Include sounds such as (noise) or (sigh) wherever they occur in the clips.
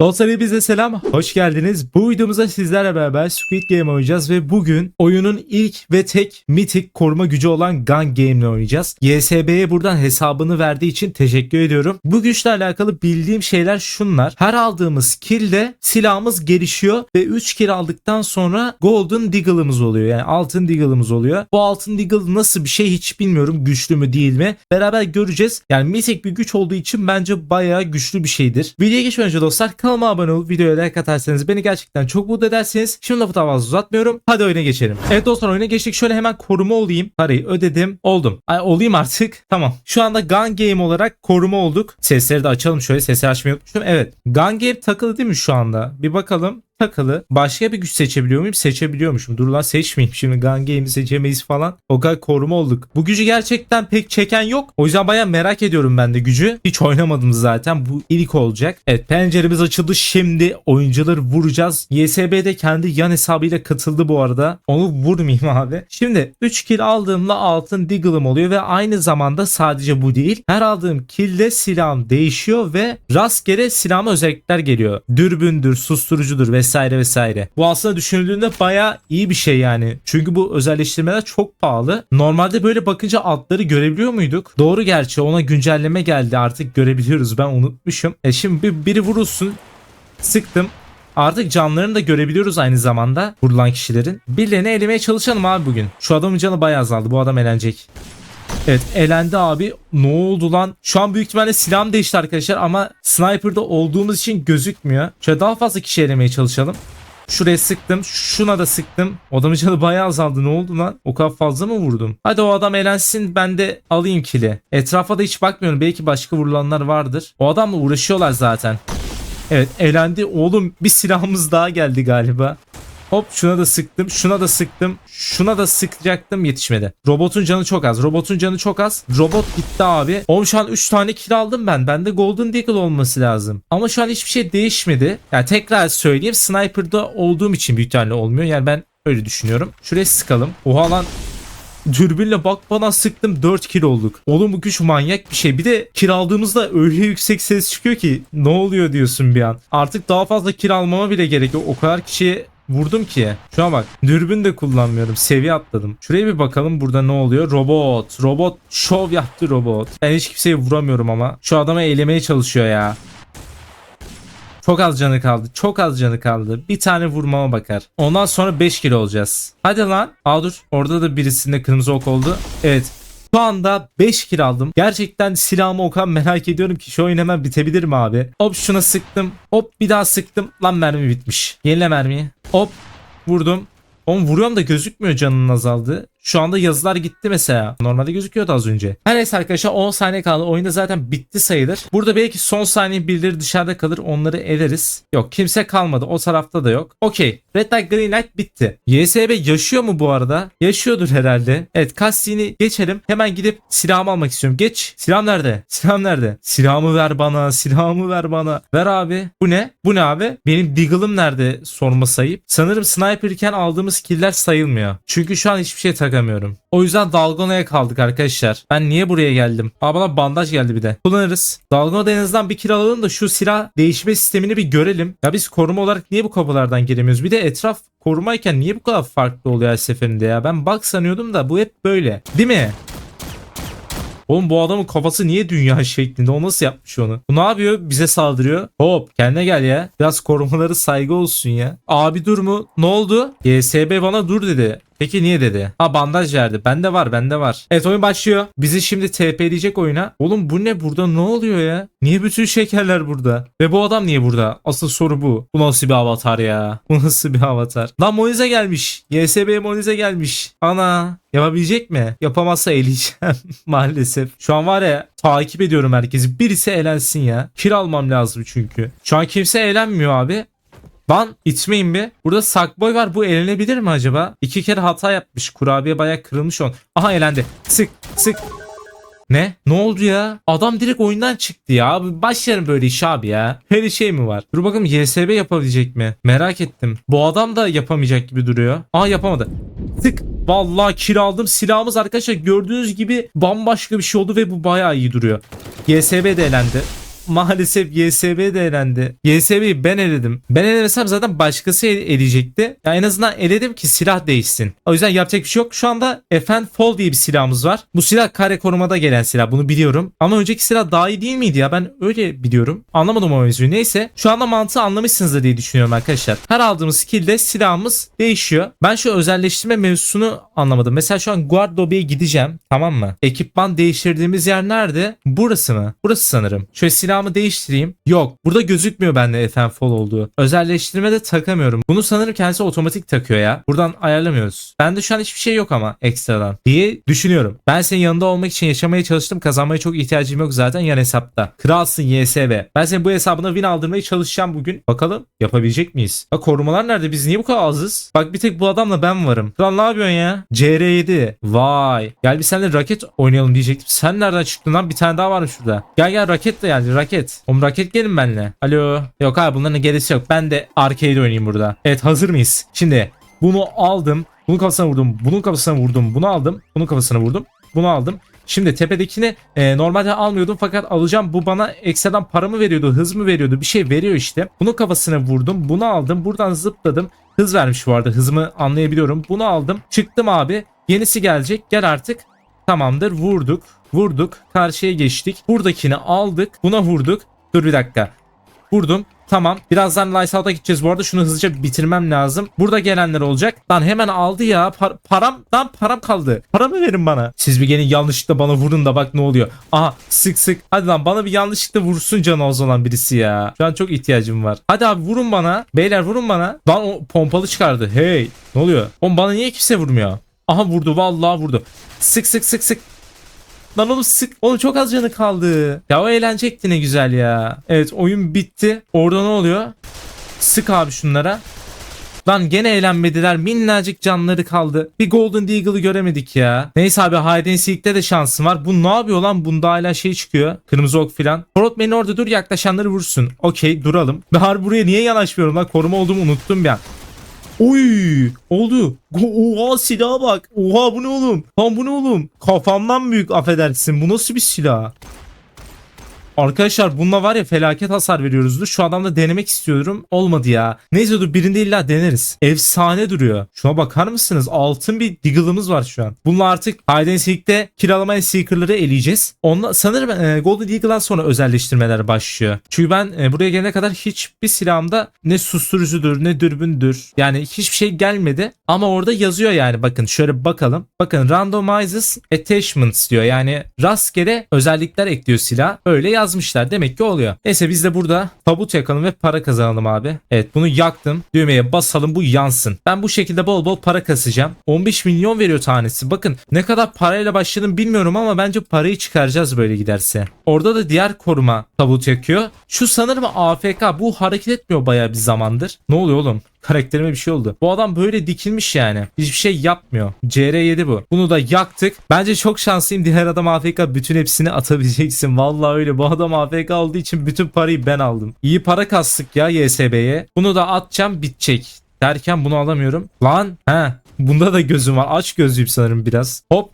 Dostlar hepinize selam, hoş geldiniz. Bu videomuzda sizlerle beraber Squid Game oynayacağız ve bugün oyunun ilk ve tek mitik koruma gücü olan Gun Game ile oynayacağız. YSB'ye buradan hesabını verdiği için teşekkür ediyorum. Bu güçle alakalı bildiğim şeyler şunlar. Her aldığımız kill'de silahımız gelişiyor ve 3 kill aldıktan sonra Golden Deagle'ımız oluyor. Yani altın Deagle'ımız oluyor. Bu altın Deagle nasıl bir şey hiç bilmiyorum. Güçlü mü değil mi? Beraber göreceğiz. Yani mitik bir güç olduğu için bence bayağı güçlü bir şeydir. Videoya geçmeden önce dostlar kanalıma abone olup videoya like atarsanız beni gerçekten çok mutlu edersiniz. Şimdi lafı daha fazla uzatmıyorum. Hadi oyuna geçelim. Evet dostlar oyuna geçtik. Şöyle hemen koruma olayım. Parayı ödedim. Oldum. Ay, olayım artık. Tamam. Şu anda Gun Game olarak koruma olduk. Sesleri de açalım şöyle. Sesleri açmayı unutmuşum. Evet. Gun Game takılı değil mi şu anda? Bir bakalım takılı. Başka bir güç seçebiliyor muyum? Seçebiliyormuşum. Dur lan seçmeyeyim. Şimdi Gun Game'i seçemeyiz falan. O kadar koruma olduk. Bu gücü gerçekten pek çeken yok. O yüzden baya merak ediyorum ben de gücü. Hiç oynamadım zaten. Bu ilk olacak. Evet penceremiz açıldı. Şimdi oyuncuları vuracağız. YSB'de kendi yan hesabıyla katıldı bu arada. Onu vurmayayım abi. Şimdi 3 kill aldığımda altın Deagle'ım oluyor ve aynı zamanda sadece bu değil. Her aldığım kill'de silahım değişiyor ve rastgele silahıma özellikler geliyor. Dürbündür, susturucudur vesaire vesaire. Bu aslında düşünüldüğünde baya iyi bir şey yani. Çünkü bu özelleştirmeler çok pahalı. Normalde böyle bakınca altları görebiliyor muyduk? Doğru gerçi ona güncelleme geldi artık görebiliyoruz ben unutmuşum. E şimdi bir, biri vurulsun sıktım. Artık canlarını da görebiliyoruz aynı zamanda vurulan kişilerin. Birilerini elemeye çalışalım abi bugün. Şu adamın canı bayağı azaldı. Bu adam elenecek. Evet elendi abi. Ne oldu lan? Şu an büyük ihtimalle silahım değişti arkadaşlar ama sniper'da olduğumuz için gözükmüyor. Şöyle daha fazla kişi elemeye çalışalım. Şuraya sıktım. Şuna da sıktım. Adamın canı bayağı azaldı. Ne oldu lan? O kadar fazla mı vurdum? Hadi o adam elensin ben de alayım kili. Etrafa da hiç bakmıyorum. Belki başka vurulanlar vardır. O adamla uğraşıyorlar zaten. Evet elendi. Oğlum bir silahımız daha geldi galiba. Hop şuna da sıktım. Şuna da sıktım. Şuna da sıkacaktım yetişmedi. Robotun canı çok az. Robotun canı çok az. Robot gitti abi. Oğlum şu an 3 tane kill aldım ben. Bende Golden Deagle olması lazım. Ama şu an hiçbir şey değişmedi. Yani tekrar söyleyeyim. Sniper'da olduğum için büyük ihtimalle olmuyor. Yani ben öyle düşünüyorum. Şuraya sıkalım. Oha lan Dürbünle bak bana sıktım 4 kill olduk. Oğlum bu güç manyak bir şey. Bir de kill aldığımızda öyle yüksek ses çıkıyor ki ne oluyor diyorsun bir an. Artık daha fazla kill almama bile gerek yok. O kadar kişiye vurdum ki. Şuna bak. Dürbün de kullanmıyorum. Seviye atladım. Şuraya bir bakalım burada ne oluyor. Robot. Robot şov yaptı robot. Ben hiç kimseyi vuramıyorum ama. Şu adamı eylemeye çalışıyor ya. Çok az canı kaldı. Çok az canı kaldı. Bir tane vurmama bakar. Ondan sonra 5 kilo olacağız. Hadi lan. Aa dur. Orada da birisinde kırmızı ok oldu. Evet. Şu anda 5 kill aldım. Gerçekten silahımı o kadar merak ediyorum ki şu oyun hemen bitebilir mi abi? Hop şuna sıktım. Hop bir daha sıktım. Lan mermi bitmiş. Yenile mermiyi. Hop vurdum. Oğlum vuruyorum da gözükmüyor canının azaldı. Şu anda yazılar gitti mesela. Normalde gözüküyordu az önce. Her neyse arkadaşlar 10 saniye kaldı. Oyunda zaten bitti sayılır. Burada belki son saniye birileri dışarıda kalır. Onları ederiz. Yok kimse kalmadı. O tarafta da yok. Okey. Red light green light bitti. YSB yaşıyor mu bu arada? Yaşıyordur herhalde. Evet cutscene'i geçelim. Hemen gidip silahımı almak istiyorum. Geç. Silahım nerede? Silahım nerede? Silahımı ver bana. Silahımı ver bana. Ver abi. Bu ne? Bu ne abi? Benim Deagle'ım nerede sorma sayıp. Sanırım sniper iken aldığımız killer sayılmıyor. Çünkü şu an hiçbir şey takamıyorum. O yüzden Dalgona'ya kaldık arkadaşlar. Ben niye buraya geldim? Aa bana bandaj geldi bir de. Kullanırız. Dalgona'da en azından bir kill alalım da şu silah değişme sistemini bir görelim. Ya biz koruma olarak niye bu kapılardan giremiyoruz? Bir de etraf korumayken niye bu kadar farklı oluyor her seferinde ya? Ben bug sanıyordum da bu hep böyle. Değil mi? Oğlum bu adamın kafası niye dünya (laughs) şeklinde? O nasıl yapmış onu? Bu ne yapıyor? Bize saldırıyor. Hop kendine gel ya. Biraz korumaları saygı olsun ya. Abi dur mu? Ne oldu? YSB bana dur dedi. Peki niye dedi? Ha bandaj verdi. Bende var bende var. Evet oyun başlıyor. Bizi şimdi TP'leyecek oyuna. Oğlum bu ne burada ne oluyor ya? Niye bütün şekerler burada? Ve bu adam niye burada? Asıl soru bu. Bu nasıl bir avatar ya? Bu nasıl bir avatar? Lan Monize gelmiş. YSB Monize gelmiş. Ana. Yapabilecek mi? Yapamazsa eleyeceğim (laughs) maalesef. Şu an var ya takip ediyorum herkesi. Birisi elensin ya. Kir almam lazım çünkü. Şu an kimse eğlenmiyor abi. Lan itmeyin bir. Burada Sakboy var. Bu elenebilir mi acaba? İki kere hata yapmış. Kurabiye bayağı kırılmış on. Aha elendi. Sık sık. Ne? Ne oldu ya? Adam direkt oyundan çıktı ya. Başlarım böyle iş abi ya. Böyle şey mi var? Dur bakalım YSB yapabilecek mi? Merak ettim. Bu adam da yapamayacak gibi duruyor. Aa yapamadı. Tık. Vallahi kiraldım. Silahımız arkadaşlar gördüğünüz gibi bambaşka bir şey oldu ve bu bayağı iyi duruyor. YSB de elendi. Maalesef YSB de elendi. YSB'yi ben eledim. Ben elemesem zaten başkası ele- eleyecekti. Ya en azından eledim ki silah değişsin. O yüzden yapacak bir şey yok. Şu anda FN Fall diye bir silahımız var. Bu silah kare korumada gelen silah. Bunu biliyorum. Ama önceki silah daha iyi değil miydi ya? Ben öyle biliyorum. Anlamadım o mevzuyu. Neyse. Şu anda mantığı anlamışsınızdır diye düşünüyorum arkadaşlar. Her aldığımız skill'de silahımız değişiyor. Ben şu özelleştirme mevzusunu anlamadım. Mesela şu an Guard Lobby'ye gideceğim. Tamam mı? Ekipman değiştirdiğimiz yer nerede? Burası mı? Burası sanırım. Şöyle silahımı değiştireyim. Yok. Burada gözükmüyor bende FN Fall olduğu. Özelleştirmede takamıyorum. Bunu sanırım kendisi otomatik takıyor ya. Buradan ayarlamıyoruz. Bende şu an hiçbir şey yok ama ekstradan diye düşünüyorum. Ben senin yanında olmak için yaşamaya çalıştım. Kazanmaya çok ihtiyacım yok zaten yan hesapta. Kralsın YSB. Ben senin bu hesabına win aldırmaya çalışacağım bugün. Bakalım yapabilecek miyiz? Bak korumalar nerede? Biz niye bu kadar azız? Bak bir tek bu adamla ben varım. Kral ne yapıyorsun ya? CR7. Vay. Gel bir seninle raket oynayalım diyecektim. Sen nereden çıktın lan? Bir tane daha varmış şurada. Gel gel raketle yani raket. Oğlum raket gelin benimle. Alo. Yok abi bunların gerisi yok. Ben de arcade oynayayım burada. Evet hazır mıyız? Şimdi bunu aldım. Bunun kafasına vurdum. Bunun kafasına vurdum. Bunu aldım. Bunun kafasına vurdum. Bunu aldım. Şimdi tepedekini e, normalde almıyordum fakat alacağım. Bu bana ekstradan para mı veriyordu, hız mı veriyordu? Bir şey veriyor işte. Bunun kafasına vurdum. Bunu aldım. Buradan zıpladım. Hız vermiş bu arada. Hızımı anlayabiliyorum. Bunu aldım. Çıktım abi. Yenisi gelecek. Gel artık. Tamamdır. Vurduk. Vurduk. Karşıya geçtik. Buradakini aldık. Buna vurduk. Dur bir dakika. Vurdum. Tamam. Birazdan Lysalt'a gideceğiz. Bu arada şunu hızlıca bitirmem lazım. Burada gelenler olacak. Lan hemen aldı ya. Par- param lan param kaldı. Paramı verin bana. Siz bir gelin yanlışlıkla bana vurun da bak ne oluyor. Aha sık sık. Hadi lan bana bir yanlışlıkla vursun canı olan birisi ya. Şu an çok ihtiyacım var. Hadi abi vurun bana. Beyler vurun bana. Lan o pompalı çıkardı. Hey. Ne oluyor? Oğlum bana niye kimse vurmuyor? Aha vurdu vallahi vurdu. Sık sık sık sık. Lan oğlum sık. Oğlum çok az canı kaldı. Ya o eğlenecekti ne güzel ya. Evet oyun bitti. Orada ne oluyor? Sık abi şunlara. Lan gene eğlenmediler. Minnacık canları kaldı. Bir Golden Deagle'ı göremedik ya. Neyse abi and Seek'te de şansım var. Bu ne yapıyor lan? Bunda hala şey çıkıyor. Kırmızı ok filan. Korot beni orada dur yaklaşanları vursun. Okey duralım. Ben harbi buraya niye yanaşmıyorum lan? Koruma olduğumu unuttum an. Oy oldu. Oha silaha bak. Oha bu ne oğlum? Lan bu ne oğlum? Kafamdan büyük affedersin. Bu nasıl bir silah? Arkadaşlar bununla var ya felaket hasar veriyoruzdur. Şu adamla denemek istiyorum. Olmadı ya. Neyse dur birinde illa deneriz. Efsane duruyor. Şuna bakar mısınız? Altın bir Deagle'ımız var şu an. Bununla artık and Seek'te kiralama Seeker'ları eleyeceğiz. Onunla, sanırım e, Golden Deagle'dan sonra özelleştirmeler başlıyor. Çünkü ben e, buraya gelene kadar hiçbir silahımda ne susturucudur ne dürbündür. Yani hiçbir şey gelmedi. Ama orada yazıyor yani bakın şöyle bakalım. Bakın randomizes attachments diyor. Yani rastgele özellikler ekliyor silah. Öyle yazmışlar. Demek ki oluyor. Neyse biz de burada tabut yakalım ve para kazanalım abi. Evet bunu yaktım. Düğmeye basalım bu yansın. Ben bu şekilde bol bol para kasacağım. 15 milyon veriyor tanesi. Bakın ne kadar parayla başladım bilmiyorum ama bence parayı çıkaracağız böyle giderse. Orada da diğer koruma tabut yakıyor. Şu sanırım AFK. Bu hareket etmiyor bayağı bir zamandır. Ne oluyor oğlum? Karakterime bir şey oldu. Bu adam böyle dikilmiş yani. Hiçbir şey yapmıyor. CR7 bu. Bunu da yaktık. Bence çok şanslıyım. Diğer adam AFK bütün hepsini atabileceksin. Vallahi öyle. Bu adam AFK olduğu için bütün parayı ben aldım. İyi para kastık ya YSB'ye. Bunu da atacağım bitecek. Derken bunu alamıyorum. Lan he. Bunda da gözüm var. Aç gözlüyüm sanırım biraz. Hop.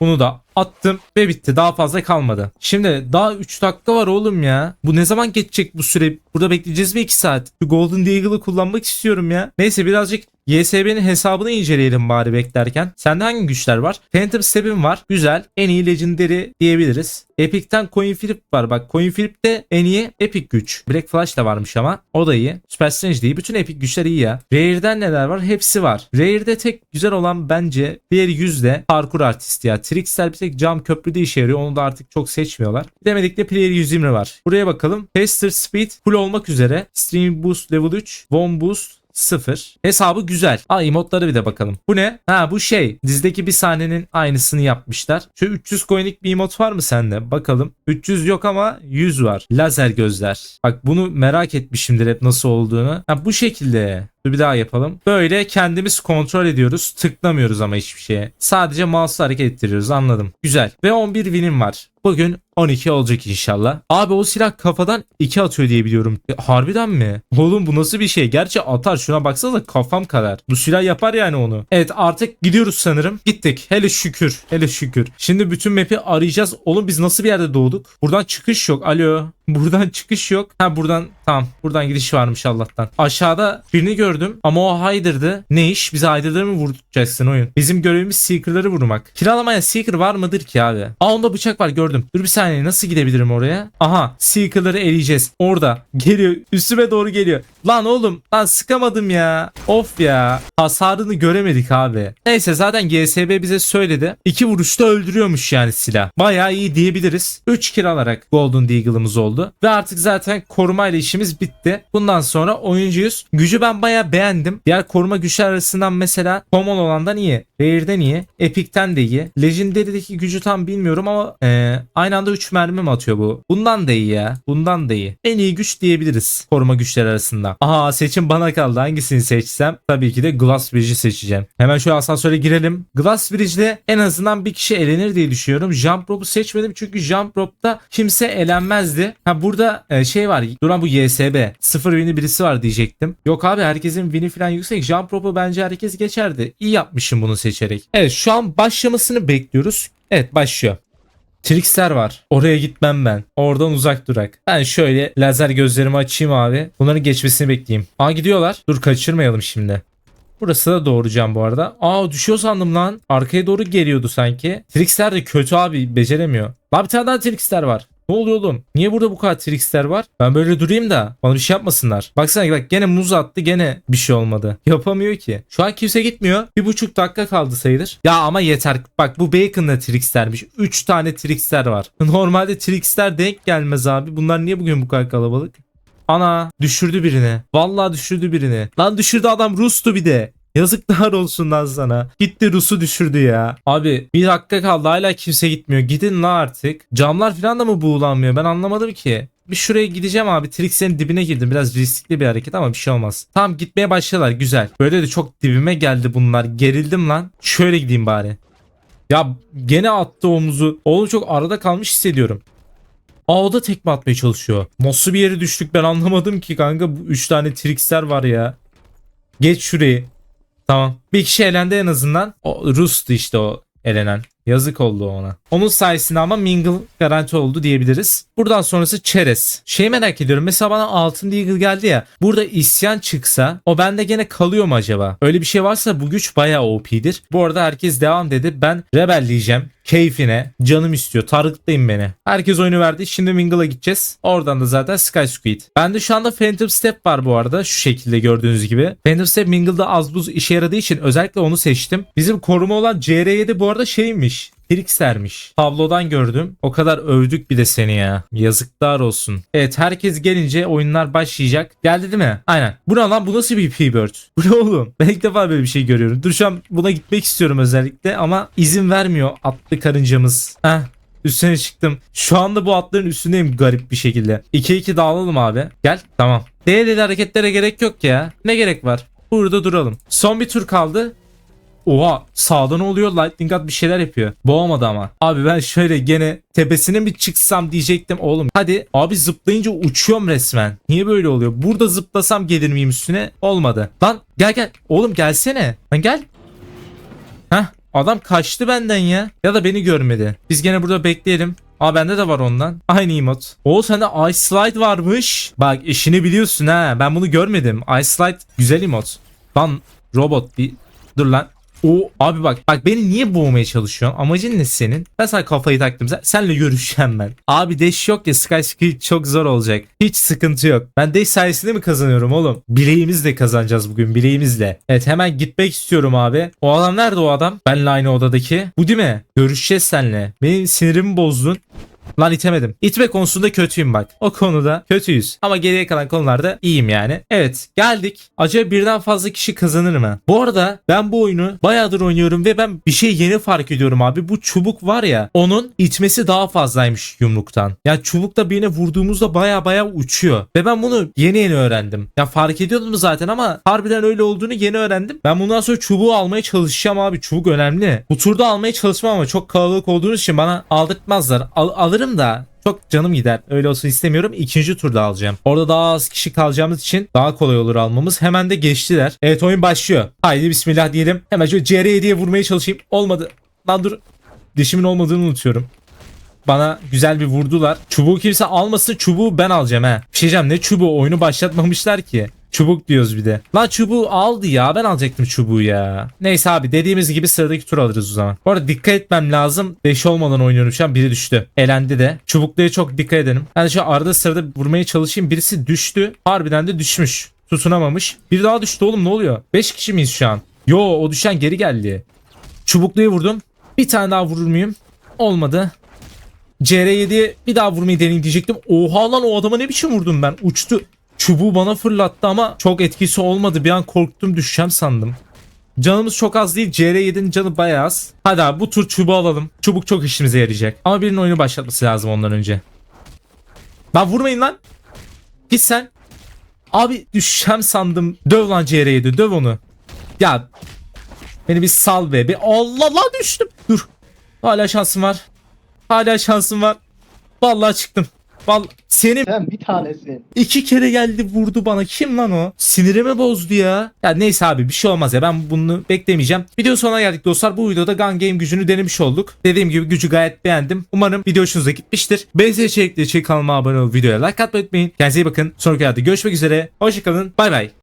Bunu da attım ve bitti. Daha fazla kalmadı. Şimdi daha 3 dakika var oğlum ya. Bu ne zaman geçecek bu süre? Burada bekleyeceğiz mi 2 saat? Şu Golden Deagle'ı kullanmak istiyorum ya. Neyse birazcık YSB'nin hesabını inceleyelim bari beklerken. Sende hangi güçler var? Phantom Step'im var. Güzel. En iyi Legendary diyebiliriz. Epic'ten Coin Flip var. Bak Coin Flip de en iyi Epic güç. Black Flash da varmış ama. O da iyi. Super Strange de iyi. Bütün Epic güçler iyi ya. Rare'den neler var? Hepsi var. Rare'de tek güzel olan bence diğeri yüzde parkur artist ya. Trickster bir tek cam köprüde işe yarıyor. Onu da artık çok seçmiyorlar. Demedik de Player 120 var. Buraya bakalım. Faster Speed full olmak üzere. Stream Boost Level 3. One Boost 0. Hesabı güzel. Aa emotlara bir de bakalım. Bu ne? Ha bu şey. Dizdeki bir sahnenin aynısını yapmışlar. Şu 300 coin'lik bir emot var mı sende? Bakalım. 300 yok ama 100 var. Lazer gözler. Bak bunu merak etmişimdir hep nasıl olduğunu. Ha bu şekilde. Bir daha yapalım. Böyle kendimiz kontrol ediyoruz. Tıklamıyoruz ama hiçbir şeye. Sadece mouse'la hareket ettiriyoruz anladım. Güzel. Ve 11 winim var. Bugün 12 olacak inşallah. Abi o silah kafadan 2 atıyor diye biliyorum. E, harbiden mi? Oğlum bu nasıl bir şey? Gerçi atar şuna baksanıza kafam kadar. Bu silah yapar yani onu. Evet artık gidiyoruz sanırım. Gittik. Hele şükür. Hele şükür. Şimdi bütün map'i arayacağız. Oğlum biz nasıl bir yerde doğduk? Buradan çıkış yok. Alo. Buradan çıkış yok. Ha buradan tamam. Buradan gidiş varmış Allah'tan. Aşağıda birini gördüm ama o Hyder'dı. Ne iş? Bize Hyder'ları mı vurduracaksın oyun? Bizim görevimiz Seeker'ları vurmak. Kiralamaya Seeker var mıdır ki abi? Aa onda bıçak var gördüm. Dur bir saniye nasıl gidebilirim oraya? Aha Seeker'ları eleyeceğiz. Orada. Geliyor. Üstüme doğru geliyor. Lan oğlum. Lan sıkamadım ya. Of ya. Hasarını göremedik abi. Neyse zaten GSB bize söyledi. İki vuruşta öldürüyormuş yani silah. Bayağı iyi diyebiliriz. 3 kiralarak Golden Deagle'ımız oldu. Ve artık zaten korumayla işimiz bitti. Bundan sonra oyuncuyuz. Gücü ben bayağı beğendim. Diğer koruma güçler arasından mesela Common olandan iyi. Rare'den iyi. Epic'ten de iyi. Legendary'deki gücü tam bilmiyorum ama e, aynı anda 3 mermi mi atıyor bu? Bundan da iyi ya. Bundan da iyi. En iyi güç diyebiliriz koruma güçler arasında. Aha seçim bana kaldı. Hangisini seçsem? Tabii ki de Glass Bridge'i seçeceğim. Hemen şu asansöre girelim. Glass Bridge'de en azından bir kişi elenir diye düşünüyorum. Jump Rope'u seçmedim çünkü Jump Rope'da kimse elenmezdi. Ha burada e, şey var. Duran bu YSB. Sıfır win'i birisi var diyecektim. Yok abi herkesin win'i falan yüksek. Jump Rope'u bence herkes geçerdi. İyi yapmışım bunu seçerek. Evet şu an başlamasını bekliyoruz. Evet başlıyor. Trickster var. Oraya gitmem ben. Oradan uzak durak. Ben şöyle lazer gözlerimi açayım abi. Bunların geçmesini bekleyeyim. Aa gidiyorlar. Dur kaçırmayalım şimdi. Burası da doğuracağım bu arada. Aa düşüyor sandım lan. Arkaya doğru geliyordu sanki. Trickster de kötü abi beceremiyor. Lan bir tane daha Trickster var. Ne oluyor oğlum? Niye burada bu kadar Trickster var? Ben böyle durayım da bana bir şey yapmasınlar. Baksana bak gene muz attı gene bir şey olmadı. Yapamıyor ki. Şu an kimse gitmiyor. Bir buçuk dakika kaldı sayılır. Ya ama yeter. Bak bu Bacon'da Trickster'miş. 3 tane Trickster var. Normalde Trickster denk gelmez abi. Bunlar niye bugün bu kadar kalabalık? Ana düşürdü birini. Vallahi düşürdü birini. Lan düşürdü adam Rus'tu bir de. Yazıklar olsun lan sana. Gitti Rus'u düşürdü ya. Abi bir dakika kaldı hala kimse gitmiyor. Gidin la artık. Camlar falan da mı buğulanmıyor? Ben anlamadım ki. Bir şuraya gideceğim abi. Trixie'nin dibine girdim. Biraz riskli bir hareket ama bir şey olmaz. Tamam gitmeye başladılar. Güzel. Böyle de çok dibime geldi bunlar. Gerildim lan. Şöyle gideyim bari. Ya gene attı omuzu. Oğlum çok arada kalmış hissediyorum. Aa o da tekme atmaya çalışıyor. Nasıl bir yere düştük ben anlamadım ki kanka. Bu 3 tane Trixer var ya. Geç şurayı. Tamam. Bir kişi elendi en azından. O Rus'tu işte o elenen. Yazık oldu ona. Onun sayesinde ama Mingle garanti oldu diyebiliriz. Buradan sonrası Çerez. Şey merak ediyorum. Mesela bana altın Deagle geldi ya. Burada isyan çıksa o bende gene kalıyor mu acaba? Öyle bir şey varsa bu güç bayağı OP'dir. Bu arada herkes devam dedi. Ben Rebel diyeceğim. Keyfine. Canım istiyor. Tarıklayın beni. Herkes oyunu verdi. Şimdi Mingle'a gideceğiz. Oradan da zaten Sky Squid. Bende şu anda Phantom Step var bu arada. Şu şekilde gördüğünüz gibi. Phantom Step Mingle'da az buz işe yaradığı için özellikle onu seçtim. Bizim koruma olan CR7 bu arada şeymiş. Trixer'miş. Tablodan gördüm. O kadar övdük bir de seni ya. Yazıklar olsun. Evet herkes gelince oyunlar başlayacak. Geldi değil mi? Aynen. Bu ne lan? Bu nasıl bir P-Bird? (laughs) Bu ne oğlum? Ben ilk defa böyle bir şey görüyorum. Dur şu an buna gitmek istiyorum özellikle ama izin vermiyor atlı karıncamız. Heh Üstüne çıktım. Şu anda bu atların üstündeyim garip bir şekilde. 2-2 dağılalım abi. Gel. Tamam. Değerli hareketlere gerek yok ya. Ne gerek var? Burada duralım. Son bir tur kaldı. Oha sağda ne oluyor? Lightning God bir şeyler yapıyor. Boğamadı ama. Abi ben şöyle gene tepesine mi çıksam diyecektim oğlum. Hadi abi zıplayınca uçuyorum resmen. Niye böyle oluyor? Burada zıplasam gelir miyim üstüne? Olmadı. Lan gel gel. Oğlum gelsene. Lan gel. Heh adam kaçtı benden ya. Ya da beni görmedi. Biz gene burada bekleyelim. Aa bende de var ondan. Aynı emot. O sende Ice Slide varmış. Bak işini biliyorsun ha. Ben bunu görmedim. Ice Slide güzel emot. Lan robot bir dur lan. O abi bak bak beni niye boğmaya çalışıyorsun? Amacın ne senin? Ben sana kafayı taktım. Sen, senle görüşeceğim ben. Abi dash yok ya Sky Skill çok zor olacak. Hiç sıkıntı yok. Ben dash sayesinde mi kazanıyorum oğlum? Bileğimizle kazanacağız bugün bileğimizle. Evet hemen gitmek istiyorum abi. O adam nerede o adam? Benle aynı odadaki. Bu değil mi? Görüşeceğiz seninle. Benim sinirimi bozdun. Lan itemedim. İtme konusunda kötüyüm bak. O konuda kötüyüz. Ama geriye kalan konularda iyiyim yani. Evet geldik. Acaba birden fazla kişi kazanır mı? Bu arada ben bu oyunu bayağıdır oynuyorum ve ben bir şey yeni fark ediyorum abi. Bu çubuk var ya onun itmesi daha fazlaymış yumruktan. Ya çubukla birine vurduğumuzda baya baya uçuyor. Ve ben bunu yeni yeni öğrendim. Ya fark ediyordum zaten ama harbiden öyle olduğunu yeni öğrendim. Ben bundan sonra çubuğu almaya çalışacağım abi. Çubuk önemli. Bu turda almaya çalışmam ama çok kalabalık olduğunuz için bana aldırtmazlar. Al- alırım da çok canım gider. Öyle olsun istemiyorum. İkinci turda alacağım. Orada daha az kişi kalacağımız için daha kolay olur almamız. Hemen de geçtiler. Evet oyun başlıyor. Haydi bismillah diyelim. Hemen şöyle CR diye vurmaya çalışayım. Olmadı. Lan dur. Dişimin olmadığını unutuyorum. Bana güzel bir vurdular. Çubuğu kimse almasın çubuğu ben alacağım he. Bir şey diyeceğim ne çubuğu oyunu başlatmamışlar ki. Çubuk diyoruz bir de. Lan çubuğu aldı ya ben alacaktım çubuğu ya. Neyse abi dediğimiz gibi sıradaki tur alırız o zaman. Bu arada dikkat etmem lazım. 5 olmadan oynuyorum şu an biri düştü. Elendi de. Çubukluya çok dikkat edelim. Yani şu arada sırada vurmaya çalışayım. Birisi düştü. Harbiden de düşmüş. Tutunamamış. Bir daha düştü oğlum ne oluyor? 5 kişi miyiz şu an? Yo o düşen geri geldi. Çubukluya vurdum. Bir tane daha vurur muyum? Olmadı. CR7'ye bir daha vurmayı deneyeyim diyecektim. Oha lan o adama ne biçim vurdum ben? Uçtu. Çubuğu bana fırlattı ama çok etkisi olmadı. Bir an korktum düşeceğim sandım. Canımız çok az değil. CR7'nin canı bayağı az. Hadi abi bu tur çubuğu alalım. Çubuk çok işimize yarayacak. Ama birinin oyunu başlatması lazım ondan önce. Lan vurmayın lan. Git sen. Abi düşeceğim sandım. Döv lan CR7 döv onu. Ya beni bir sal be. Bir Allah Allah düştüm. Dur. Hala şansım var. Hala şansım var. Vallahi çıktım. Vallahi senin Sen bir tanesin. iki kere geldi vurdu bana. Kim lan o? Sinirimi bozdu ya. Ya neyse abi bir şey olmaz ya. Ben bunu beklemeyeceğim. Video sonuna geldik dostlar. Bu videoda Gun Game gücünü denemiş olduk. Dediğim gibi gücü gayet beğendim. Umarım video hoşunuza gitmiştir. Benzer içerikli için kanalıma abone olup videoya like atmayı unutmayın. Kendinize iyi bakın. Sonraki videoda görüşmek üzere. Hoşçakalın. Bay bay.